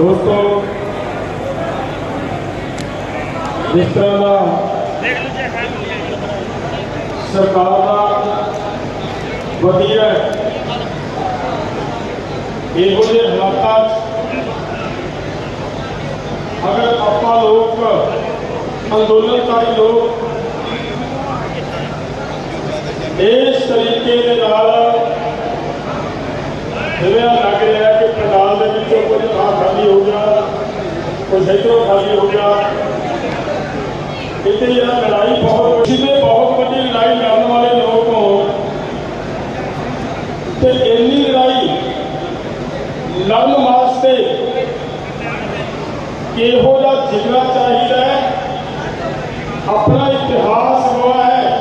ਦੋਸਤੋ ਜਿਸ ਤਰ੍ਹਾਂ ਦਾ ਸਰਕਾਰ ਦਾ ਵਧੀਆ ਇਹੋ ਜਿਹੇ ਹਾਲਾਤਾਂ 'ਚ ਅਗਰ ਆਪਾਂ ਲੋਕ ਅੰਦੋਲਨਕਾਰੀ ਲੋਕ ਇਸ ਤਰੀਕੇ ਦੇ ਨਾਲ ਜਿਵੇਂ ਆਹ ਲੱਗ ਰਿਹਾ ਹੈ ਕਿ ਪੰਡਾਲ بچوں کو جہاں خالی ہو گیا کوئی سینکڑوں خالی ہو گیا لیکن یہ لڑائی بہت اسی بہت بڑی لڑائی لڑنے والے لوگوں کو ایسی لڑائی لڑن واسطے کہو جا جگنا چاہیے اپنا اتحاس ہوا ہے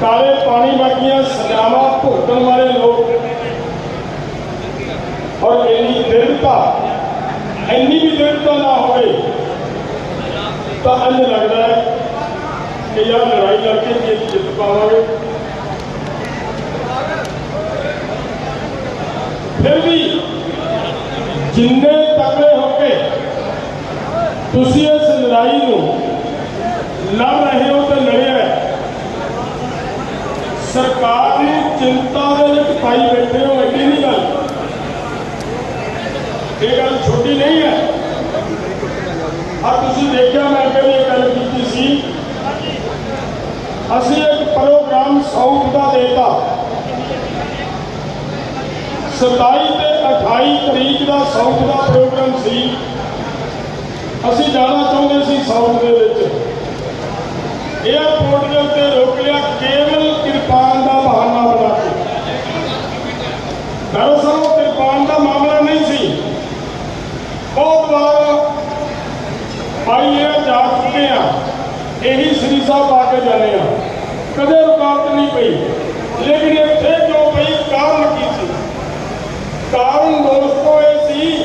کالے پانی ورگیاں سزاوا بھگتن والے لوگ ਔਰ ਇੰਨੀ ਦ੍ਰਿੜਤਾ ਇੰਨੀ ਵੀ ਦ੍ਰਿੜਤਾ ਨਾ ਹੋਵੇ ਤਾਂ ਇੰਜ ਲੱਗਦਾ ਹੈ ਕਿ ਯਾਰ ਲੜਾਈ ਲੜ ਕੇ ਜਿੱਤ ਜਿੱਤ ਪਾਵਾਂਗੇ ਫਿਰ ਵੀ ਜਿੰਨੇ ਤਕੜੇ ਹੋ ਕੇ ਤੁਸੀਂ ਇਸ ਲੜਾਈ ਨੂੰ ਲੜ ਰਹੇ ਹੋ ਤੇ ਲੜਿਆ ਸਰਕਾਰ ਨੂੰ ਚਿੰਤਾ ਦੇ ਵਿੱਚ ਪਾਈ ਬੈਠੇ ਹੋ ਐਡੀ ਨਹੀਂ ਇਹ ਗੱਲ ਛੋਟੀ ਨਹੀਂ ਹੈ। ਆ ਤੁਸੀਂ ਦੇਖਿਆ, ਮੈਂ ਕਦੇ ਇਹ ਗੱਲ ਕੀਤੀ ਸੀ। ਅਸੀਂ ਇੱਕ ਪ੍ਰੋਗਰਾਮ ਸਾਊਥ ਦਾ ਦੇਤਾ। 27 ਤੇ 28 ਤਰੀਕ ਦਾ ਸਾਊਥ ਦਾ ਪ੍ਰੋਗਰਾਮ ਸੀ। ਅਸੀਂ ਜਾਣਾ ਚਾਹੁੰਦੇ ਸੀ ਸਾਊਥ ਦੇ ਵਿੱਚ। ਏਅਰਪੋਰਟ ਦੇ ਉੱਤੇ ਰੋਕ ਲਿਆ, ਕੇਵਲ ਕਿਰਪਾਨ ਦਾ ਬਹਾਨਾ ਬਣਾ ਕੇ ਦਰਅਸਲ ਉਹ ਕਿਰਪਾਨ ਦਾ ਮਾਮਲਾ ਨਹੀਂ ਸੀ ਬਹੁਤ ਵਾਰ ਆਈਏ ਜਾ ਚੁੱਕੇ ਆ। ਇਹੀ ਸ੍ਰੀ ਸਾਹਿਬ ਆ ਕੇ ਜਾਂਦੇ ਆ। ਕਦੇ ਰੁਕਾਵਟ ਨਹੀਂ ਪਈ। ਲੇਕਿਨ ਇੱਥੇ ਕਿਉਂ ਪਈ? ਕਾਰਨ ਕੀ ਸੀ? ਕਾਰਨ ਦੋਸਤੋ ਇਹ ਸੀ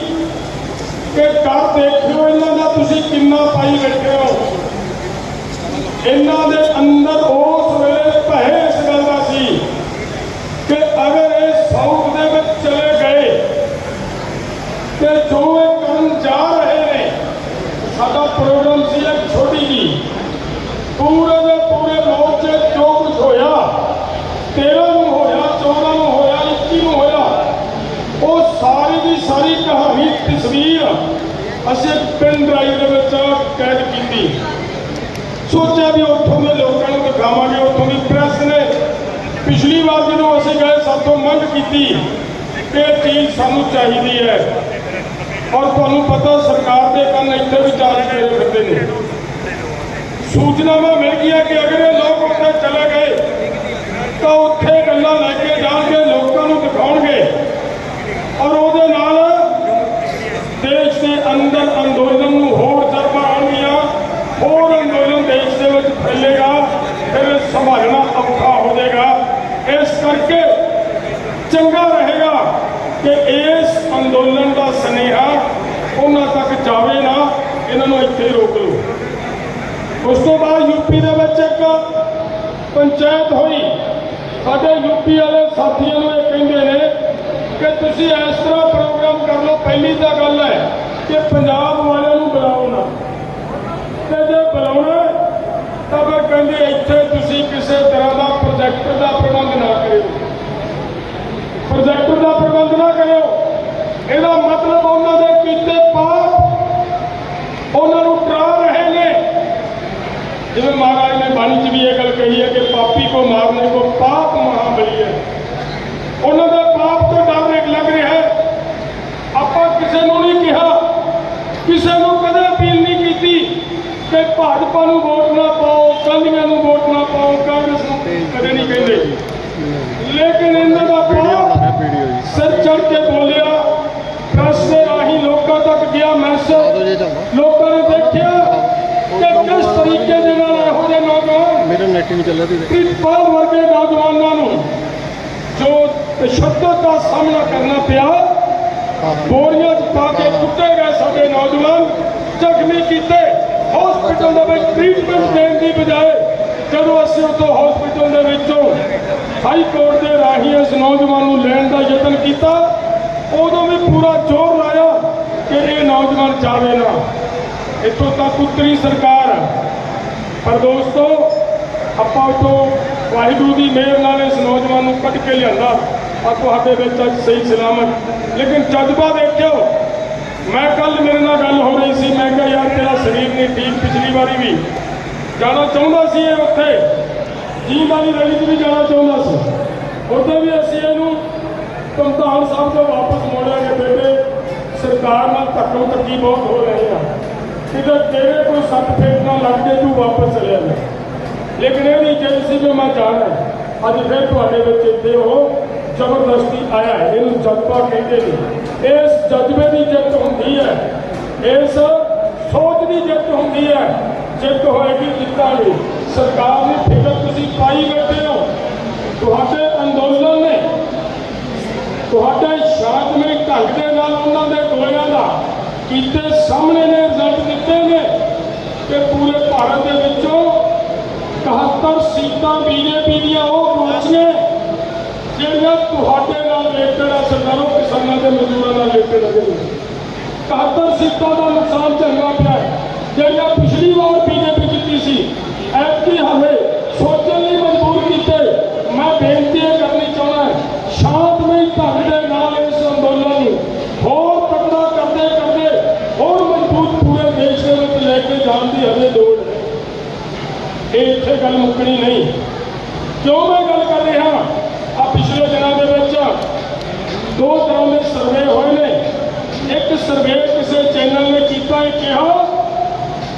ਕਿ ਕਰ ਦੇਖਿਓ, ਇਹਨਾਂ ਦਾ ਤੁਸੀਂ ਕਿੰਨਾ ਪਾਈ ਬੈਠੇ ਹੋ ਇਹਨਾਂ ਦੇ ਅੰਦਰ ਉਹ ਵੇਲੇ ਭੈ ਇਸ ਗੱਲ ਦਾ ਸੀ ਕਿ ਅਗਰ ਇਹ ਸਾਊਥ ਦੇ ਵਿੱਚ ਚਲੇ ਗਏ ਤੇ ਜੋ ਇਹ ਕਰਨ ਜਾ ਰਹੇ ਨੇ ਸਾਡਾ ਪ੍ਰੋਗਰਾਮ ਸੀ ਇੱਕ ਛੋਟੀ ਜੀ ਪੂਰੇ ਦੇ ਪੂਰੇ ਮੋਰਚੇ ਜੋ ਕੁਝ ਹੋਇਆ 13 ਨੂੰ ਹੋਇਆ 14 ਨੂੰ ਹੋਇਆ 21 ਨੂੰ ਹੋਇਆ ਉਹ ਸਾਰੀ ਦੀ ਸਾਰੀ ਕਹਾਣੀ ਤਸਵੀਰ ਅਸੀਂ ਇੱਕ ਪਿੰਡ ਡਰਾਈਵ ਦੇ ਵਿੱਚ ਕੈਦ ਕੀਤੀ ਸੋਚਿਆ ਵੀ ਉੱਥੋਂ ਦੇ ਲੋਕਾਂ ਨੂੰ ਦਿਖਾਵਾਂਗੇ ਉੱਥੋਂ ਦੀ ਪ੍ਰੈਸ ਨੇ ਪਿਛਲੀ ਵਾਰ ਜਦੋਂ ਅਸੀਂ ਗਏ ਸਾਥੋਂ ਮੰਗ ਕੀਤੀ ਇਹ ਚੀਜ਼ ਸਾਨੂੰ ਚਾਹੀਦੀ ਹੈ। ਔਰ ਤੁਹਾਨੂੰ ਪਤਾ ਸਰਕਾਰ ਦੇ ਕੰਨ ਇੱਥੇ ਵੀ ਚਾਰ ਕਰੇ ਫਿਰਦੇ ਨੇ। ਸੂਚਨਾਵਾਂ ਮਿਲ ਗਈਆਂ ਕਿ ਅਗਰ ਇਹ ਲੋਕ ਉੱਥੇ ਚਲੇ ਗਏ, ਤਾਂ ਉੱਥੇ ਗੱਲਾਂ ਲੈ ਕੇ ਜਾਣਗੇ, ਲੋਕਾਂ ਨੂੰ ਦਿਖਾਉਣਗੇ। ਔਰ ਉਹਦੇ ਨਾਲ ਦੇਸ਼ ਦੇ ਅੰਦਰ ਅੰਦੋਲਨ ਨੂੰ ਹੋਰ ਜਰਬਾ ਆਉਣਗੀਆਂ ਹੋਰ ਅੰਦੋਲਨ ਦੇਸ਼ ਦੇ ਵਿੱਚ ਫੈਲੇਗਾ ਫਿਰ ਇਹ ਸੰਭਾਲਣਾ ਔਖਾ ਹੋ ਜਾਏਗਾ ਇਸ ਕਰਕੇ ਚੰਗਾ ਰਹੇਗਾ ਕਿ ਇਸ ਅੰਦੋਲਨ ਦਾ ਸੁਨੇਹਾ ਉਹਨਾਂ ਤੱਕ ਜਾਵੇ ਨਾ, ਇਹਨਾਂ ਨੂੰ ਇੱਥੇ ਰੋਕ ਲਓ। ਉਸ ਤੋਂ ਬਾਅਦ ਯੂਪੀ ਦੇ ਵਿੱਚ ਇੱਕ ਪੰਚਾਇਤ ਹੋਈ। ਸਾਡੇ ਯੂਪੀ ਵਾਲੇ ਸਾਥੀਆਂ ਨੂੰ ਇਹ ਕਹਿੰਦੇ ਨੇ ਕਿ ਤੁਸੀਂ ਇਸ ਤਰ੍ਹਾਂ ਪ੍ਰੋਗਰਾਮ ਕਰ ਲਓ, ਪਹਿਲੀ ਤਾਂ ਗੱਲ ਹੈ ਕਿ ਪੰਜਾਬ ਵਾਲਿਆਂ ਨੂੰ ਬੁਲਾਓ ਨਾ। ਤੇ ਜੇ ਬੁਲਾਉਣਾ ਤਾਂ ਫਿਰ ਕਹਿੰਦੇ ਇੱਥੇ ਤੁਸੀਂ ਕਿਸੇ ਤਰ੍ਹਾਂ ਦਾ ਪ੍ਰੋਜੈਕਟ ਦਾ ਪ੍ਰਬੰਧ ਨਾ ਕਰਿਓ। ਪ੍ਰੋਜੈਕਟ ਦਾ ਪ੍ਰਬੰਧ ਨਾ ਕਰਿਓ। ਇਹਦਾ ਮਤਲਬ ਉਹਨਾਂ ਦੇ ਕੀਤੇ ਪਾਪ ਉਹਨਾਂ ਨੂੰ ਡਰਾ ਰਹੇ ਨੇ। ਜਿਵੇਂ ਮਹਾਰਾਜ ਨੇ ਬਾਣੀ 'ਚ ਵੀ ਇਹ ਗੱਲ ਕਹੀ ਹੈ ਕਿ ਪਾਪੀ ਕੋ ਮਾਰਨੇ ਕੋ ਪਾਪ ਮਹਾਬਲੀ ਹੈ। ਉਹਨਾਂ ਦੇ ਪਾਪ ਤੋਂ ਡਰ ਲੱਗ ਰਿਹਾ ਹੈ। ਆਪਾਂ ਕਿਸੇ ਨੂੰ ਨਹੀਂ ਕਿਹਾ, ਕਿਸੇ ਨੂੰ ਕਦੇ ਅਪੀਲ ਨਹੀਂ ਕੀਤੀ ਕਿ ਭਾਜਪਾ ਨੂੰ ਵੋਟ ਨਾ ਪਾਓ ਕਾਂਗਰਸ ਨੂੰ ਵੋਟ ਨਾ ਪਾਓ ਕਾਂਗਰਸ ਨੂੰ ਕਦੇ ਨਹੀਂ ਕਹਿੰਦੇ ਲੇਕਿਨ ਇਹਨਾਂ ਦਾ ਪਾਪ ਵੀਡੀਓ ਜੀ ਸਿਰ ਚੜ ਕੇ ਬੋਲਿਆ। ਪ੍ਰੈਸ ਦੇ ਰਾਹੀਂ ਲੋਕਾਂ ਤੱਕ ਗਿਆ ਮੈਸੇਜ ਚੱਲਦਾ। ਲੋਕਾਂ ਨੇ ਦੇਖਿਆ ਕਿ ਕਿਸ ਤਰੀਕੇ ਦੇ ਨਾਲ ਇਹੋ ਜਿਹੇ ਨੌਜਵਾਨ ਮੇਰਾ ਨੈਟ ਨਹੀਂ ਚੱਲਿਆ ਤੇ ਪ੍ਰਿਤਪਾਲ ਵਰਗੇ ਨੌਜਵਾਨਾਂ ਨੂੰ ਜੋ ਤਸ਼ੱਦਦ ਦਾ ਸਾਹਮਣਾ ਕਰਨਾ ਪਿਆ ਬੋਰੀਆਂ 'ਚ ਪਾ ਕੇ ਕੁੱਟੇ ਗਏ ਸਾਡੇ ਨੌਜਵਾਨ। ਜ਼ਖਮੀ ਕੀਤੇ। ਹਸਪੀਟਲ ਦੇ ਵਿੱਚ ਟ੍ਰੀਟਮੈਂਟ ਦੇਣ ਦੀ ਬਜਾਏ ਜਦੋਂ ਅਸੀਂ ਉਤੋਂ ਹਸਪੀਟਲ ਦੇ ਵਿੱਚੋਂ ਹਾਈ ਕੋਰਟ ਦੇ ਰਾਹੀਂ ਇਸ ਨੌਜਵਾਨ ਨੂੰ ਲੈਣ ਦਾ ਯਤਨ ਕੀਤਾ, ਉਦੋਂ ਵੀ ਪੂਰਾ ਜ਼ੋਰ ਲਾਇਆ ਕਿ ਇਹ ਨੌਜਵਾਨ ਜਾਵੇ ਨਾ ਇੱਥੋਂ ਤੱਕ ਉੱਤਰੀ ਸਰਕਾਰ ਹੈ। ਪਰ ਦੋਸਤੋ, ਆਪਾਂ ਤੋਂ ਵਾਹਿਗੁਰੂ ਦੀ ਮਿਹਰ ਨਾਲ ਇਸ ਨੌਜਵਾਨ ਨੂੰ ਕੱਢ ਕੇ ਲਿਆਂਦਾ ਆ ਤੁਹਾਡੇ ਵਿੱਚ ਅੱਜ ਸਹੀ ਸਲਾਮਤ ਲੇਕਿਨ ਜਜ਼ਬਾ ਦੇਖਿਓ, ਮੈਂ ਕੱਲ ਮੇਰੇ ਨਾਲ ਗੱਲ ਹੋ ਰਹੀ ਸੀ, ਮੈਂ ਕਿਹਾ, ਯਾਰ, ਤੇਰਾ ਸਰੀਰ ਨਹੀਂ ਠੀਕ, ਪਿਛਲੀ ਵਾਰੀ ਵੀ ਜਾਣਾ ਚਾਹੁੰਦਾ ਸੀ ਇਹ ਉੱਥੇ। ਜੀ ਵਾਲੀ ਰੈਲੀ 'ਚ ਵੀ ਜਾਣਾ ਚਾਹੁੰਦਾ ਸੀ। ਉੱਥੇ ਵੀ ਅਸੀਂ ਇਹਨੂੰ ਕਮਤਾਨ ਸਾਹਿਬ ਤੋਂ ਵਾਪਸ ਮੋੜਿਆ ਕਿ ਬੇਟੇ ਸਰਕਾਰ ਨਾਲ ਧੱਕੋ ਧੱਕੀ ਬਹੁਤ ਹੋ ਰਹੀ ਆ। ਕਿਤੇ ਤੇਰੇ ਕੋਈ ਸੱਟ ਫੇਟ ਨਾ ਲੱਗ ਜੇ, ਤੂੰ ਵਾਪਸ ਚਲਿਆ ਜਾ। ਲੇਕਿਨ ਇਹ ਨਹੀਂ ਚਾਹੀ ਸੀ ਕਿ ਮੈਂ ਜਾਣਾ। ਅੱਜ ਫਿਰ ਤੁਹਾਡੇ ਵਿੱਚ ਇੱਥੇ ਉਹ ਜ਼ਬਰਦਸਤੀ ਆਇਆ ਹੈ। ਇਹਨੂੰ ਜਜ਼ਬਾ ਕਹਿੰਦੇ ਨੇ। ਇਸ ਜਜ਼ਬੇ ਦੀ ਜਿੱਤ ਹੁੰਦੀ ਹੈ। ਇਸ ਸੋਚ ਦੀ ਜਿੱਤ ਹੁੰਦੀ ਹੈ। ਜਿੱਤ ਹੋਏਗੀ ਜਿੱਤਾਂਗੇ ਸਰਕਾਰ ਦੀ ਫਿਕਰ ਤੁਸੀਂ ਪਾਈ ਬੈਠੇ ਹੋ। ਤੁਹਾਡੇ ਅੰਦੋਲਨ ਨੇ ਤੁਹਾਡੇ ਸ਼ਾਂਤਮਈ ਢੰਗ ਦੇ ਨਾਲ ਉਹਨਾਂ ਦੇ ਗੋਲਿਆਂ ਦਾ ਕੀਤੇ ਸਾਹਮਣੇ ਨੇ ਰਿਜ਼ਲਟ ਦਿੱਤੇ ਨੇ ਕਿ ਪੂਰੇ ਭਾਰਤ ਦੇ ਵਿੱਚੋਂ 71 ਸੀਟਾਂ ਬੀਜੇਪੀ ਦੀਆਂ ਉਹ ਪਹੁੰਚੀਆਂ ਜਿਹੜੀਆਂ ਤੁਹਾਡੇ ਨਾਲ ਰਿਲੇਟਡ ਆ ਸਰਦਾਰੋ ਕਿਸਾਨਾਂ ਦੇ ਮਜ਼ਦੂਰਾਂ ਨਾਲ ਰਿਲੇਟਡ ਆ। ਜਿਹੜੀਆਂ 71 ਸੀਟਾਂ ਦਾ ਨੁਕਸਾਨ ਚੰਗਾ ਪਿਆ ਹੈ, جہاں پچھلی بار بی جے پی کی سی ایم کی ہمیں سوچنے نہیں مجبور کیتے میں بےنتی کرنی چاہنا شانت میں ڈھنگ کے نال اس اندولن اور تگڑا کرتے کرتے اور مضبوط پورے دیش کے وچ لے کے جان دی ہمیں لوڑ ہے یہ اتنے گل مکنی نہیں۔ کیوں میں گل کر رہا ہاں؟ پچھلے دنوں کے وچ دو طرح کے سروے ہوئے نے۔ ایک سروے کسی چینل نے کیتا ہے کہا ہاں،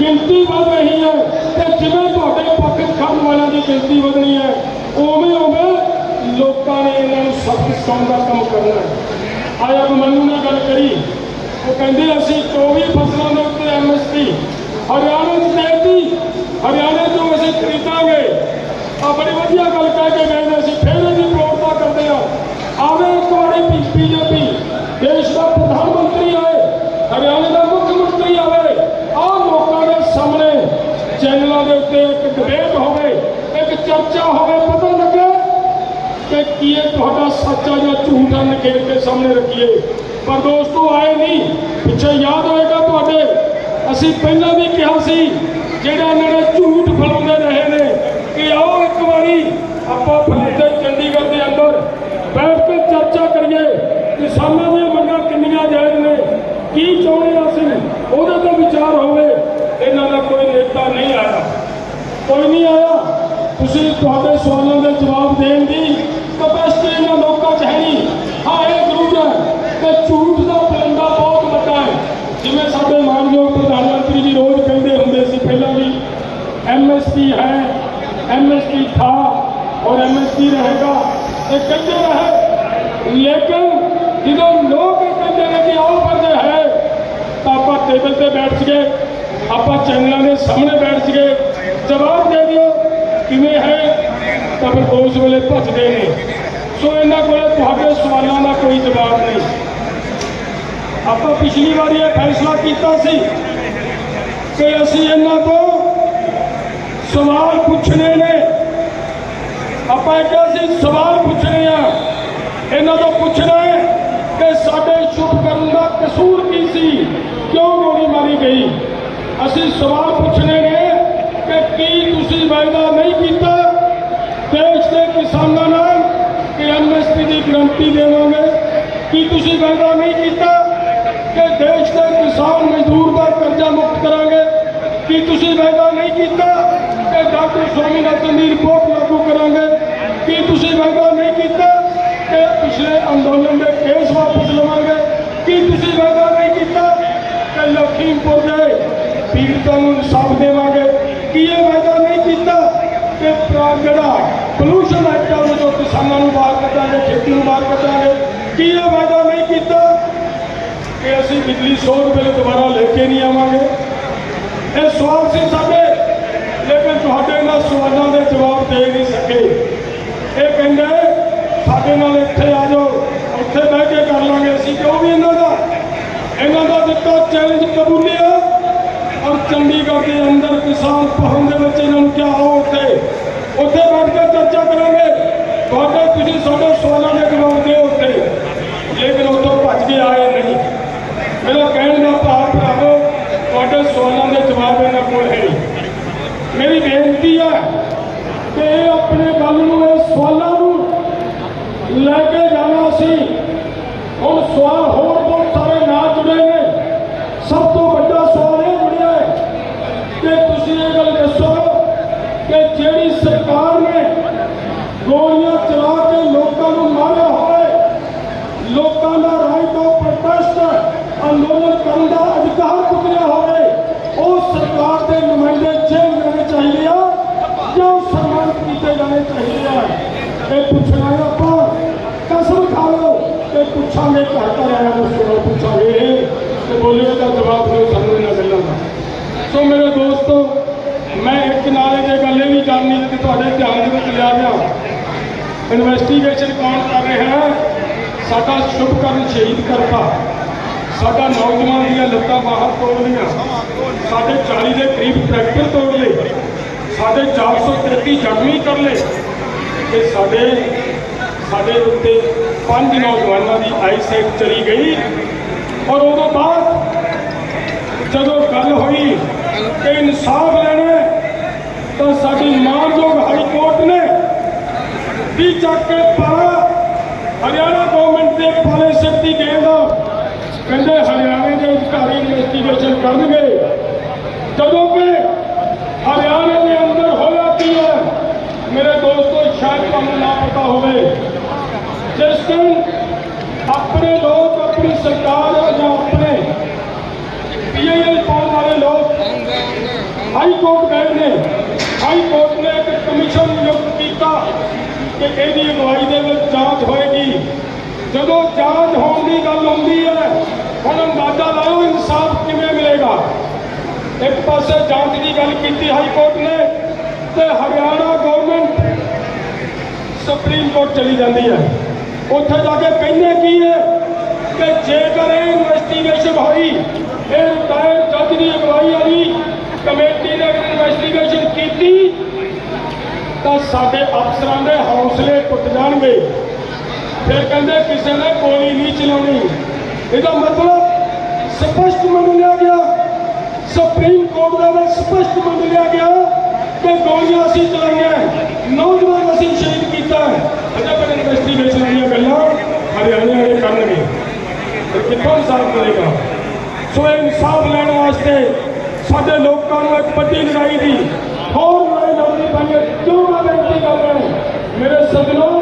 ਗਿਣਤੀ ਵੱਧ ਰਹੀ ਹੈ ਤੇ ਜਿਵੇਂ ਤੁਹਾਡੇ ਪੱਖ ਖੜਨ ਵਾਲਿਆਂ ਦੀ ਗਿਣਤੀ ਵਧਣੀ ਹੈ, ਉਵੇਂ ਉਵੇਂ ਲੋਕਾਂ ਨੇ ਇਹਨਾਂ ਨੂੰ ਸਖਤ ਸਿਖਾਉਣ ਦਾ ਕੰਮ ਕਰਨਾ ਹੈ। ਆਇਆ ਮਨੂ ਨਾਲ ਗੱਲ ਕਰੀ। ਉਹ ਕਹਿੰਦੇ, ਅਸੀਂ 24 ਫਸਲਾਂ ਦੇ ਉੱਤੇ ਐਮਐਸਪੀ ਹਰਿਆਣਾ 'ਚ ਦੇਤੀ ਹਰਿਆਣੇ ਤੋਂ ਅਸੀਂ ਖਰੀਦਾਂਗੇ। ਆ ਬੜੀ ਵਧੀਆ ਗੱਲ ਕਹਿ ਕੇ ਗਏ ਨੇ ਅਸੀਂ, ਫਿਰ ਇਹਦੀ ਪ੍ਰੋੜਤਾ ਕਰਦੇ ਆ ਆਵੇ ਇੱਕ ਵਾਰੀ ਬੀਜੇਪੀ ਦੇਸ਼ ਦਾ ਪ੍ਰਧਾਨ ਮੰਤਰੀ ਆਏ ਹਰਿਆਣੇ ਦਾ ਮੁੱਖ ਮੰਤਰੀ ਆਵੇ ਆ ਲੋਕਾਂ ਦੇ ਸਾਹਮਣੇ ਚੈਨਲਾਂ ਦੇ ਉੱਤੇ ਇੱਕ ਡਿਬੇਟ ਹੋਵੇ, ਇੱਕ ਚਰਚਾ ਹੋਵੇ, ਪਤਾ ਲੱਗੇ ਕਿ ਕੀ ਇਹ ਤੁਹਾਡਾ ਸੱਚਾ ਜਾਂ ਝੂਠਾ ਨਕੇਰ ਕੇ ਸਾਹਮਣੇ ਰੱਖੀਏ। ਪਰ ਦੋਸਤੋ, ਆਏ ਨਹੀਂ। ਪਿੱਛੇ ਯਾਦ ਹੋਏਗਾ ਤੁਹਾਡੇ। ਅਸੀਂ ਪਹਿਲਾਂ ਵੀ ਕਿਹਾ ਸੀ, ਜਿਹੜਾ ਇਹਨਾਂ ਨੇ ਝੂਠ ਫੈਲਾਉਂਦੇ ਰਹੇ ਨੇ, ਕਿ ਆਓ ਇੱਕ ਵਾਰੀ ਆਪਾਂ ਫਲੀਤੇ ਚੰਡੀਗੜ੍ਹ ਦੇ ਅੰਦਰ ਬੈਠ ਕੇ ਚਰਚਾ ਕਰੀਏ ਕਿਸਾਨਾਂ ਦੀਆਂ ਮੰਗਾਂ ਕਿੰਨੀਆਂ ਜਾਇਜ਼ ਨੇ, ਕੀ ਕੋਈ ਨਹੀਂ ਆਇਆ ਤੁਸੀਂ ਤੁਹਾਡੇ ਸਵਾਲਾਂ ਦੇ ਜਵਾਬ ਦੇਣ ਦੀ ਕਪੈਸਿਟੀ ਇਹਨਾਂ ਲੋਕਾਂ 'ਚ ਹੈ ਨਹੀਂ ਹਾਂ ਇਹ ਜ਼ਰੂਰ ਹੈ ਕਿ ਝੂਠ ਦਾ ਪਲੰਦਾ ਬਹੁਤ ਵੱਡਾ ਹੈ ਜਿਵੇਂ ਸਾਡੇ ਮਾਨਯੋਗ ਪ੍ਰਧਾਨ ਮੰਤਰੀ ਜੀ ਰੋਜ਼ ਕਹਿੰਦੇ ਹੁੰਦੇ ਸੀ ਪਹਿਲਾਂ ਵੀ ਐਮਐਸਪੀ ਹੈ ਐਮਐਸਪੀ ਥਾ ਔਰ ਐਮਐਸਪੀ ਰਹੇਗਾ ਇਹ ਕਹਿੰਦੇ ਰਹੇ ਲੇਕਿਨ ਜਦੋਂ ਲੋਕ ਇਹ ਕਹਿੰਦੇ ਨੇ ਕਿ ਆਓ ਪਰ ਜੇ ਹੈ ਤਾਂ ਆਪਾਂ ਟੇਬਲ ਤੇ ਬੈਠ ਗਏ ਆਪਾਂ ਚੈਨਲਾਂ ਦੇ ਸਾਹਮਣੇ ਬੈਠ ਗਏ ਜਵਾਬ ਦੇ ਦਿਓ ਕਿਵੇਂ ਹੈ ਤਾਂ ਫਿਰ ਉਸ ਵੇਲੇ ਭੱਜਦੇ ਨੇ ਸੋ ਇਹਨਾਂ ਕੋਲੇ ਤੁਹਾਡੇ ਸਵਾਲਾਂ ਦਾ ਕੋਈ ਜਵਾਬ ਨਹੀਂ ਆਪਾਂ ਪਿਛਲੀ ਵਾਰੀ ਇਹ ਫੈਸਲਾ ਕੀਤਾ ਸੀ ਕਿ ਅਸੀਂ ਇਹਨਾਂ ਤੋਂ ਸਵਾਲ ਪੁੱਛਣੇ ਨੇ ਆਪਾਂ ਇਹ ਕਿਹਾ ਸੀ ਸਵਾਲ ਪੁੱਛਣੇ ਆ ਇਹਨਾਂ ਤੋਂ ਪੁੱਛਣਾ ਹੈ ਕਿ ਸਾਡੇ ਸ਼ੁਭ ਕਰਨ ਦਾ ਕਸੂਰ ਕੀ ਸੀ ਕਿਉਂ ਗੋਲੀ ਮਾਰੀ ਗਈ ਅਸੀਂ ਸਵਾਲ ਪੁੱਛਣੇ ਨੇ ਕਿ ਕੀ ਤੁਸੀਂ ਵਾਅਦਾ ਨਹੀਂ ਕੀਤਾ ਦੇਸ਼ ਦੇ ਕਿਸਾਨਾਂ ਨਾਲ ਕਿ ਐਮਐਸਪੀ ਦੀ ਗਰੰਟੀ ਦੇਵਾਂਗੇ ਕੀ ਤੁਸੀਂ ਵਾਅਦਾ ਨਹੀਂ ਕੀਤਾ ਕਿ ਦੇਸ਼ ਦੇ ਕਿਸਾਨ ਮਜ਼ਦੂਰ ਦਾ ਕਰਜ਼ਾ ਮੁਕਤ ਕਰਾਂਗੇ ਕੀ ਤੁਸੀਂ ਵਾਅਦਾ ਨਹੀਂ ਕੀਤਾ ਕਿ ਡਾਕਟਰ ਸਵਾਮੀਨਾਥਨ ਦੀ ਰਿਪੋਰਟ ਲਾਗੂ ਕਰਾਂਗੇ ਕੀ ਤੁਸੀਂ ਵਾਅਦਾ ਨਹੀਂ ਕੀਤਾ ਕਿ ਪਿਛਲੇ ਅੰਦੋਲਨ ਦੇ ਕੇਸ ਵਾਪਸ ਲਵਾਂਗੇ ਕੀ ਤੁਸੀਂ ਵਾਅਦਾ ਨਹੀਂ ਕੀਤਾ ਕਿ ਲਖੀਮਪੁਰ ਦੇ ਪੀੜਤਾਂ ਨੂੰ ਇਨਸਾਫ ਦੇਵਾਂਗੇ ਕੀ ਇਹ ਵਾਅਦਾ ਨਹੀਂ ਕੀਤਾ ਕਿ ਜਿਹੜਾ ਪੋਲੂਸ਼ਨ ਐਕਟ ਆ, ਉਹਦੇ ਕਿਸਾਨਾਂ ਨੂੰ ਬਾਹਰ ਕੱਢਾਂਗੇ, ਖੇਤੀ ਨੂੰ ਬਾਹਰ ਕੱਢਾਂਗੇ। ਕੀ ਇਹ ਵਾਅਦਾ ਨਹੀਂ ਕੀਤਾ ਕਿ ਅਸੀਂ ਬਿਜਲੀ 100 ਰੁਪਏ ਦੁਬਾਰਾ ਲੈ ਕੇ ਨਹੀਂ ਆਵਾਂਗੇ। ਇਹ ਸਵਾਲ ਸੀ ਸਾਡੇ, ਲੇਕਿਨ ਤੁਹਾਡੇ ਨਾਲ ਸਵਾਲਾਂ ਦੇ ਜਵਾਬ ਦੇ ਨਹੀਂ ਸਕੇ। ਇਹ ਕਹਿੰਦੇ, ਸਾਡੇ ਨਾਲ ਇੱਥੇ ਆ ਜਾਓ ਉੱਥੇ ਬਹਿ ਕੇ ਕਰ ਲਾਂਗੇ ਅਸੀਂ, ਕਿਉਂ ਵੀ ਇਹਨਾਂ ਦਾ? ਇਹਨਾਂ ਦਾ ਦਿੱਤਾ ਚੈਲੰਜ ਕਬੂਲਿਆ। ਔਰ ਚੰਡੀਗੜ੍ਹ ਦੇ ਅੰਦਰ ਕਿਸਾਨ ਭਵਨ ਦੇ ਵਿੱਚ ਇਹਨਾਂ ਨੂੰ ਕਿਹਾ ਆਓ ਉੱਥੇ? ਉੱਥੇ ਬੈਠ ਕੇ ਚਰਚਾ ਕਰਾਂਗੇ। ਤੁਹਾਡੇ ਤੁਸੀਂ ਸਾਡੇ ਸਵਾਲਾਂ ਦੇ ਜਵਾਬ ਦਿਓ ਉੱਥੇ। ਲੇਕਿਨ ਉੱਥੋਂ ਭੱਜ ਕੇ ਆਏ ਨਹੀਂ। ਮੇਰਾ ਕਹਿਣ ਦਾ ਭਾਵ ਭਰਾਵੋ, ਤੁਹਾਡੇ ਸਵਾਲਾਂ ਦੇ ਜਵਾਬ ਇਹਨਾਂ ਕੋਲ ਹੈ ਮੇਰੀ ਬੇਨਤੀ ਹੈ ਕਿ ਇਹ ਆਪਣੇ ਗੱਲ ਨੂੰ, ਇਹ ਸਵਾਲਾਂ ਨੂੰ ਲੈ ਕੇ ਜਾਣਾ ਸੀ। ਹੁਣ ਸਵਾਲ ਹੋਰ ਬਹੁਤ ਸਾਰੇ ਨਾ ਜੁੜੇ ਨੇ ਸਭ ਤੋਂ ਵੱਡਾ ਸਵਾਲ ਇਹ ਜੁੜਿਆ ਹੈ ਕਿ ਤੁਸੀਂ ਇਹ ਗੱਲ ਦੱਸੋ ਕਿ ਜਿਹੜੀ ਸਰਕਾਰ ਨੇ ਗੋਲੀਆਂ ਚਲਾ ਕੇ ਲੋਕਾਂ ਨੂੰ ਮਾਰਿਆ ਹੋਵੇ ਲੋਕਾਂ ਦਾ ਰਾਈਟ ਆਫ ਪ੍ਰੋਟੈਸਟ ਅੰਦੋਲਨ ਕਰਨ ਦਾ ਅਧਿਕਾਰ ਕੁੱਤਿਆ ਹੋਵੇ ਉਹ ਸਰਕਾਰ ਦੇ ਨੁਮਾਇੰਦੇ ਜੇਲ੍ਹ ਜਾਣੇ ਚਾਹੀਦੇ ਆ ਜਾਂ ਸਨਮਾਨਿਤ ਕੀਤੇ ਜਾਣੇ ਚਾਹੀਦੇ ਆ ਇਹ ਪੁੱਛਣਾ ਹੈ ਆਪਾਂ ਕਸਮ ਖਾ ਲਓ ਕਿ ਪੁੱਛਾਂਗੇ, ਘਰ ਘਰ ਆਇਆ ਨੂੰ ਸਵਾਲ ਪੁੱਛਾਂਗੇ। ਤੇ ਬੋਲਿਓ ਦਾ ਜਵਾਬ ਦਿਓ, ਸਾਨੂੰ ਇਹਨਾਂ ਗੱਲਾਂ ਦਾ। ਸੋ ਮੇਰੇ ਦੋਸਤੋ, ਮੈਂ ਇੱਕ ਨਾਲੇ ਦੇ ਗੱਲ ਇਹ ਵੀ ਕਰਨੀ ਕਿ ਤੁਹਾਡੇ ਧਿਆਨ ਦੇ ਵਿੱਚ ਲਿਆ ਗਿਆ। ਇਨਵੈਸਟੀਗੇਸ਼ਨ ਕੌਣ ਕਰ ਰਿਹਾ ਹੈ? ਸਾਡਾ ਸ਼ੁਭਕਰਨ ਸ਼ਹੀਦ ਕਰਤਾ। ਸਾਡਾ ਨੌਜਵਾਨ ਦੀਆਂ ਲੱਤਾਂ ਬਾਹਰ ਤੋੜ ਲਈਆਂ। ਸਾਡੇ 40 ਦੇ ਕਰੀਬ ਟਰੈਕਟਰ ਤੋੜ ਲਏ। ਸਾਡੇ 433 ਜ਼ਖਮੀ ਕਰ ਲਏ। ਤੇ ਸਾਡੇ ਸਾਡੇ ਉੱਤੇ ਪੰਜ ਨੌਜਵਾਨਾਂ ਦੀ ਆਈਸੈਟ ਚਲੀ ਗਈ। ਔਰ ਉਦੋਂ ਬਾਅਦ ਜਦੋਂ ਗੱਲ ਹੋਈ ਕਿ ਇਨਸਾਫ ਲੈਣਾ ਤਾਂ ਸਾਡੀ ਮਾਨਯੋਗ ਹਾਈ ਕੋਰਟ ਨੇ ਵੀ ਚੱਕ ਕੇ ਪਾਰਾ ਹਰਿਆਣਾ ਗਵਰਨਮੈਂਟ ਦੇ ਪਾਲੇ ਸ਼ਕਤੀ ਦੀ ਦਾ। ਕਹਿੰਦੇ ਹਰਿਆਣੇ ਦੇ ਅਧਿਕਾਰੀ ਇਨਵੈਸਟੀਗੇਸ਼ਨ ਕਰਨਗੇ। ਜਦੋਂ ਕਿ ਹਰਿਆਣੇ ਦੇ ਅੰਦਰ ਹੋਇਆ ਕੀ ਹੈ? ਮੇਰੇ ਦੋਸਤੋ جس دن اپنے لوگ اپنی سرکار یا اپنے پی اے ایل فارم والے لوگ ہائی کورٹ گئے نے ہائی کورٹ نے ایک کمیشن نمت کیا کہ یہ اگوائی دے جانچ ہوئے گی جدو جانچ ہونے کی گل آتی ہے ہوں اندازہ لاؤ انصاف کمیں ملے گا ایک پاسے جانچ کی گل کی ہائی کورٹ نے تو ہریانہ گورنمنٹ سپریم کورٹ چلی جاتی ہے ਉੱਥੇ ਜਾ ਕੇ ਕਹਿੰਦੇ ਕੀ ਹੈ ਕਿ ਜੇਕਰ ਇਹ ਇਨਵੈਸਟੀਗੇਸ਼ਨ ਹੋਈ ਇਹ ਰਿਟਾਇਰ ਜੱਜ ਦੀ ਅਗਵਾਈ ਵਾਲੀ ਕਮੇਟੀ ਨੇ ਇਨਵੈਸਟੀਗੇਸ਼ਨ ਕੀਤੀ, ਤਾਂ ਸਾਡੇ ਅਫਸਰਾਂ ਦੇ ਹੌਸਲੇ ਟੁੱਟ ਜਾਣਗੇ। ਫਿਰ ਕਹਿੰਦੇ ਕਿਸੇ ਨੇ ਗੋਲੀ ਨਹੀਂ ਚਲਾਉਣੀ। ਇਹਦਾ ਮਤਲਬ ਸਪਸ਼ਟ ਮੰਨ ਲਿਆ ਗਿਆ। ਸੁਪਰੀਮ ਕੋਰਟ ਦਾ ਵਿੱਚ ਸਪਸ਼ਟ ਮੰਨ ਲਿਆ ਗਿਆ ਕਿ ਗੋਲੀਆਂ ਅਸੀਂ ਚਲਾਈਆਂ, ਨੌਜਵਾਨ ਅਸੀਂ ਸ਼ਹੀਦ ਕੀਤਾ ਅਜੇ ਪਰ ਇਨਵੈਸਟੀਗੇਸ਼ਨ ਦੀਆਂ ਗੱਲਾਂ ਹਰਿਆਣੇ ਵਾਲੇ ਕਰਨਗੇ ਤੇ ਕਿੱਥੋਂ ਇਨਸਾਫ ਮਿਲੇਗਾ ਸੋ ਇਹ ਇਨਸਾਫ ਲੈਣ ਵਾਸਤੇ ਸਾਡੇ ਲੋਕਾਂ ਨੂੰ ਇੱਕ ਵੱਡੀ ਲੜਾਈ ਦੀ ਹੋਰ ਲੜਾਈ ਲੜਨੀ ਪੈਣੀ ਹੈ ਕਿਉਂ ਮੈਂ ਬੇਨਤੀ ਕਰ ਰਿਹਾ ਹਾਂ ਮੇਰੇ ਸੱਜਣੋ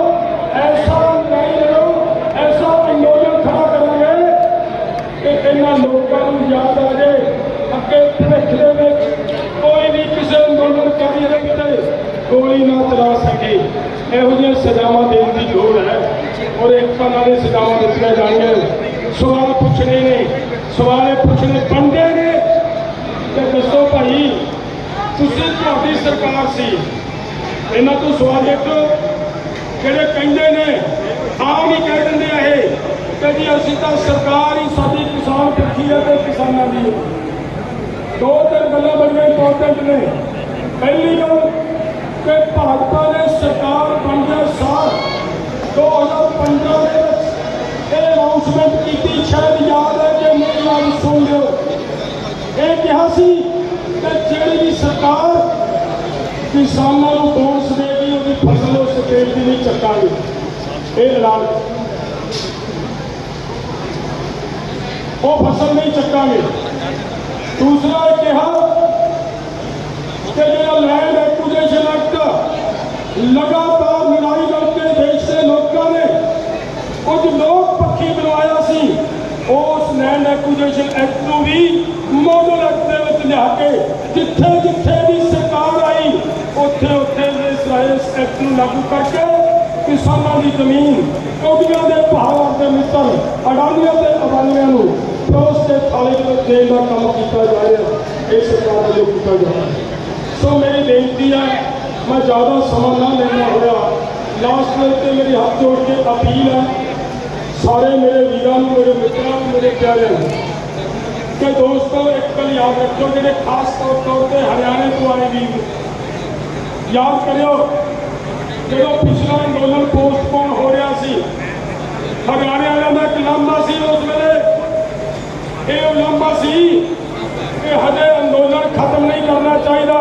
ਸਜ਼ਾਵਾਂ ਦੇਣ ਦੀ ਲੋੜ ਹੈ ਔਰ ਇੱਕ ਤਰ੍ਹਾਂ ਦੇ ਸਜ਼ਾਵਾਂ ਦਿੱਤੀਆਂ ਜਾਣਗੀਆਂ। ਸਵਾਲ ਪੁੱਛਣੇ ਨੇ, ਸਵਾਲ ਪੁੱਛਣੇ ਬਣਦੇ ਨੇ। ਤੇ ਦੱਸੋ ਭਾਈ, ਤੁਸੀਂ ਤੁਹਾਡੀ ਸਰਕਾਰ ਸੀ। ਇਹਨਾਂ ਤੋਂ ਸਵਾਲ ਇੱਕ ਜਿਹੜੇ ਕਹਿੰਦੇ ਨੇ ਆਮ ਹੀ ਕਹਿ ਦਿੰਦੇ ਆ ਇਹ ਕਿ ਜੀ ਅਸੀਂ ਤਾਂ ਸਰਕਾਰ ਹੀ ਸਾਡੀ ਕਿਸਾਨ ਪੱਖੀ ਹੈ ਤੇ ਕਿਸਾਨਾਂ ਦੀ। ਦੋ ਤਿੰਨ ਗੱਲਾਂ ਬੜੀਆਂ ਇੰਪੋਰਟੈਂਟ ਨੇ। ਪਹਿਲੀ ਗੱਲ کہ پاکستان سرکار بننے سار دو ہزار پندرہ اے لانسمنٹ کی تھی۔ شاید یاد ہے کہ میں یاد سن لو۔ اے کہا سی کہ جڑی بھی سرکار کسانوں کو بونس دے گی اور فصل اس پیڑ کی نہیں چکا گی اے اعلان وہ فصل نہیں چکا گے دوسرا کہا کہ جڑا ਲਗਾਤਾਰ ਲੜਾਈ ਲੜਕੇ ਦੇਸ਼ ਦੇ ਲੋਕਾਂ ਨੇ ਕੁਝ ਲੋਕ ਪੱਖੀ ਬਣਵਾਇਆ ਸੀ। ਉਸ ਲੈਂਡ ਐਕੁਜੀਸ਼ਨ ਐਕਟ ਨੂੰ ਵੀ ਮੋਡਲ ਐਕਟ ਦੇ ਵਿੱਚ ਲਿਆ ਕੇ ਜਿੱਥੇ ਜਿੱਥੇ ਵੀ ਸਰਕਾਰ ਆਈ, ਉੱਥੇ ਉੱਥੇ ਇਸ ਇਸ ਐਕਟ ਨੂੰ ਲਾਗੂ ਕਰਕੇ ਕਿਸਾਨਾਂ ਦੀ ਜ਼ਮੀਨ, ਕੌਡੀਆਂ ਦੇ ਪਹਾੜਾਂ ਦੇ ਮਿੱਤਰ ਅਡਾਨੀਆਂ ਤੇ ਅਬਾਨੀਆਂ ਨੂੰ ਥਾਲੇ ਵਿੱਚ ਦੇਣ ਦਾ ਕੰਮ ਕੀਤਾ ਜਾ ਰਿਹਾ। ਇਹ ਸਰਕਾਰ ਵੱਲੋਂ ਕੀਤਾ ਜਾ ਰਿਹਾ ਸੋ ਮੇਰੀ ਬੇਨਤੀ ਹੈ ਮੈਂ ਜ਼ਿਆਦਾ ਸਮਾਂ ਨਾ ਲੈਣਾ ਹੋਇਆ। ਲਾਸਟ ਵਿੱਚ ਤੇ ਮੇਰੀ ਹੱਥ ਜੋੜ ਕੇ ਅਪੀਲ ਹੈ, ਸਾਰੇ ਮੇਰੇ ਵੀਰਾਂ ਨੂੰ, ਮੇਰੇ ਮਿੱਤਰਾਂ ਨੂੰ, ਮੇਰੇ ਪਿਆਰਿਆਂ ਨੂੰ, ਕਿ ਦੋਸਤੋ, ਇੱਕ ਗੱਲ ਯਾਦ ਰੱਖੋ ਜਿਹੜੇ ਖਾਸ ਤੌਰ ਤੌਰ ਤੇ ਹਰਿਆਣੇ ਤੋਂ ਆਏ ਵੀਰ, ਯਾਦ ਕਰਿਓ, ਜਦੋਂ ਪਿਛਲਾ ਅੰਦੋਲਨ ਪੋਸਟਪੋਨ ਹੋ ਰਿਹਾ ਸੀ, ਹਰਿਆਣੇ ਵਾਲਿਆਂ ਦਾ ਇੱਕ ਲਾਂਭਾ ਸੀ ਉਸ ਵੇਲੇ। ਇਹ ਲਾਂਭਾ ਸੀ ਕਿ ਹਜੇ ਅੰਦੋਲਨ ਖਤਮ ਨਹੀਂ ਕਰਨਾ ਚਾਹੀਦਾ।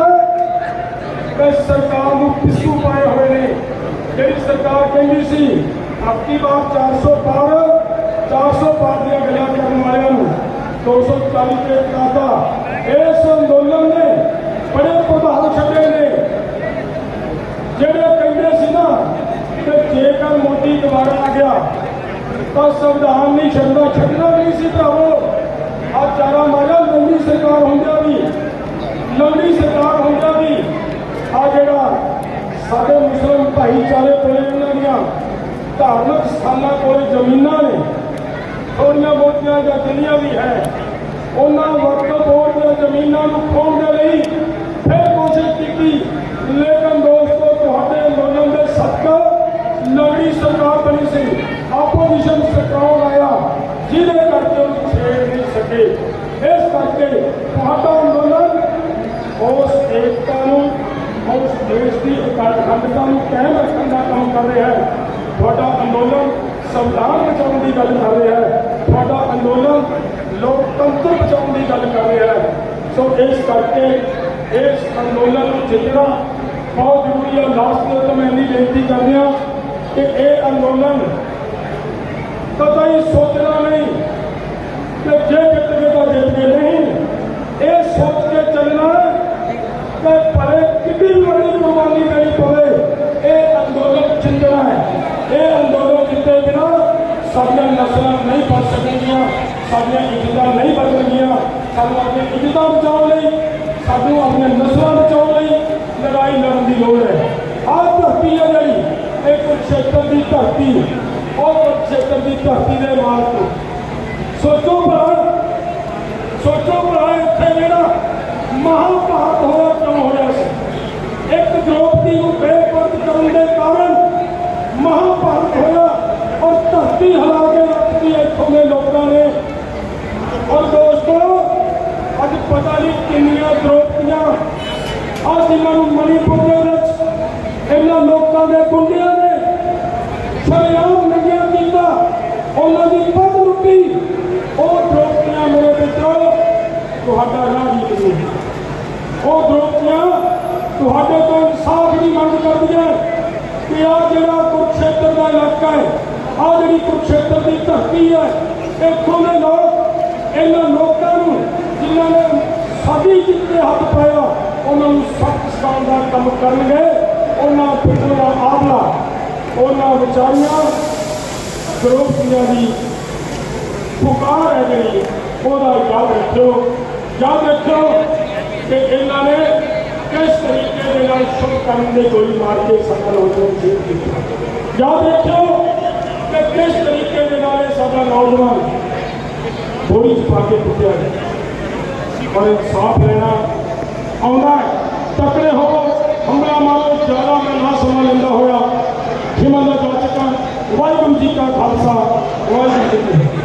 ਕਿ ਸਰਕਾਰ ਨੂੰ ਪਿੱਛੂ ਪਾਏ ਹੋਏ ਨੇ। ਜਿਹੜੀ ਸਰਕਾਰ ਕਹਿੰਦੀ ਸੀ, ਆਪਕੀ ਬਾਤ 400 ਪਾਰ 400 ਪਾਰ ਦੀਆਂ ਗੱਲਾਂ ਕਰਨ ਵਾਲਿਆਂ ਨੂੰ 240 ਤੇ ਕਾਤਾ ਇਸ ਅੰਦੋਲਨ ਨੇ ਬੜੇ ਪ੍ਰਭਾਵ ਛੱਡੇ ਨੇ। ਜਿਹੜੇ ਕਹਿੰਦੇ ਸੀ ਨਾ ਕਿ ਜੇਕਰ ਮੋਦੀ ਦੁਬਾਰਾ ਆ ਗਿਆ, ਤਾਂ ਸੰਵਿਧਾਨ ਨਹੀਂ ਛੱਡਣਾ ਛੱਡਣਾ ਨਹੀਂ ਸੀ ਭਰਾਵੋ। ਆ ਚਾਰਾ ਮਾਰਾ ਲੰਬੀ ਸਰਕਾਰ ਹੁੰਦਾ ਵੀ ਲੰਬੀ ਸਰਕਾਰ ਹੁੰਦਾ ਵੀ ਆ ਜਿਹੜਾ ਸਾਡੇ ਮੁਸਲਮ ਭਾਈਚਾਰੇ ਕੋਲੇ ਉਹਨਾਂ ਦੀਆਂ ਧਾਰਮਿਕ ਸਥਾਨਾਂ ਕੋਲੇ ਜ਼ਮੀਨਾਂ ਨੇ, ਥੋੜੀਆਂ ਬਹੁਤੀਆਂ ਜਾਂ ਜਿੰਨੀਆਂ ਵੀ ਹੈ, ਉਹਨਾਂ ਵਕਤ ਬੋਰਡ ਦੀਆਂ ਜ਼ਮੀਨਾਂ ਨੂੰ ਖੋਣ ਦੇ ਲਈ ਫਿਰ ਕੋਸ਼ਿਸ਼ ਕੀਤੀ। ਲੇਕਿਨ ਦੋਸਤੋ, ਤੁਹਾਡੇ ਅੰਦੋਲਨ ਦੇ ਸਦਕਾ ਨਵੀਂ ਸਰਕਾਰ ਬਣੀ ਸੀ। ਆਪੋਜੀਸ਼ਨ ਸਟਰੋਂਗ ਆਇਆ, ਜਿਹਦੇ ਕਰਕੇ ਉਹ ਛੇੜ ਨਹੀਂ ਸਕੇ। ਇਸ ਕਰਕੇ ਤੁਹਾਡਾ ਅੰਦੋਲਨ ਅਖੰਡਤਾ ਨੂੰ ਕਾਇਮ ਰੱਖਣ ਦਾ ਕੰਮ ਕਰ ਰਿਹਾ ਹੈ ਤੁਹਾਡਾ ਅੰਦੋਲਨ ਸੰਵਿਧਾਨ ਬਚਾਉਣ ਦੀ ਗੱਲ ਕਰ ਰਿਹਾ ਹੈ ਤੁਹਾਡਾ ਅੰਦੋਲਨ ਲੋਕਤੰਤਰ ਬਚਾਉਣ ਦੀ ਗੱਲ ਕਰ ਰਿਹਾ ਹੈ ਸੋ ਇਸ ਕਰਕੇ ਇਸ ਅੰਦੋਲਨ ਨੂੰ ਜਿੱਤਣਾ ਬਹੁਤ ਜ਼ਰੂਰੀ ਹੈ ਲਾਸਟ ਤੇ ਤਾਂ ਮੈਂ ਇੰਨੀ ਬੇਨਤੀ ਕਰਦੀ ਹਾਂ ਕਿ ਇਹ ਅੰਦੋਲਨ ਕਦੇ ਸੋਚਣਾ ਨਹੀਂ ਕਿ ਜੇ ਜਿੱਤ ਗਏ ਤਾਂ ਜਿੱਤ ਗਏ ਨਹੀਂ ਇਹ ਸੋਚ ਕੇ ਚੱਲਣਾ ਕਿ ਭਲੇ ਕਿੰਨੀ ਵੱਡੀ ਕੁਰਬਾਨੀ ਦੇਣੀ اندولن چلنا ہے یہ اندولن نسل نہیں بچ سکیں نہیں بچنگیاں سانو اپنی بچاؤ لئی اپنے نسل بچاؤ لئی لڑائی لڑن کی لوڑ ہے آج دھرتی ہے جی کی دھرتی اور کی دھرتی سوچو سوچو بھرا اتنے جا مہا پاپ ہوا کیوں ہوا پارٹی کو بے پرد کرنے کے کارن مہا بھارت ہوا اور تحتی ہلا کے رکھتی ہے تھوڑے لوگوں نے۔ اور دوستو اج پتہ نہیں کنیاں دروپتیاں اج انہوں منی پور کے وچ انہاں لوگوں دے گنڈیاں نے شریام نگیاں کیتا، انہاں دی پت رٹی اور دروپتیاں میرے پترو، تہاڈا راہ نہیں۔ وہ دروپتیاں ਤੁਹਾਡੇ ਤੋਂ ਇਨਸਾਫ ਦੀ ਮੰਗ ਕਰਦੀਆਂ ਕਿ ਆ ਜਿਹੜਾ ਕੁਰਕਸ਼ੇਤਰ ਦਾ ਇਲਾਕਾ ਹੈ ਆ ਜਿਹੜੀ ਕੁਰਕਸ਼ੇਤਰ ਦੀ ਧਰਤੀ ਹੈ ਇੱਥੋਂ ਦੇ ਲੋਕ ਇਹਨਾਂ ਲੋਕਾਂ ਨੂੰ ਜਿਨ੍ਹਾਂ ਨੇ ਸਾਡੀ ਜਿੱਤ ਤੇ ਹੱਥ ਪਾਇਆ ਉਹਨਾਂ ਨੂੰ ਸਖਤ ਸਤਾਉਣ ਦਾ ਕੰਮ ਕਰਨਗੇ ਉਹਨਾਂ ਪਿੰਡਾਂ ਦਾ ਆਵਲਾ ਉਹਨਾਂ ਵਿਚਾਰੀਆਂ ਦ੍ਰੋਪਦੀਆਂ ਦੀ ਪੁਕਾਰ ਹੈ ਜਿਹੜੀ ਉਹਦਾ ਯਾਦ ਰੱਖਿਓ ਯਾਦ ਰੱਖਿਓ ਕਿ ਇਹਨਾਂ ਨੇ کس طریقے دے نال سرکندے گولی مار کے سفل ہو جائے جیل کیتا یاد رکھو کہ کس طریقے میں نال سارا نوجوان بوری چھپا کے پٹیا ہے اور ایک صاف رہنا آنا ہے۔ تکڑے ہو حملہ مارو زیادہ میں نہ سما لینا ہویا۔ کھمن کا جا چکا۔ واحگم جی کا خالصہ واحگم جی خالصہ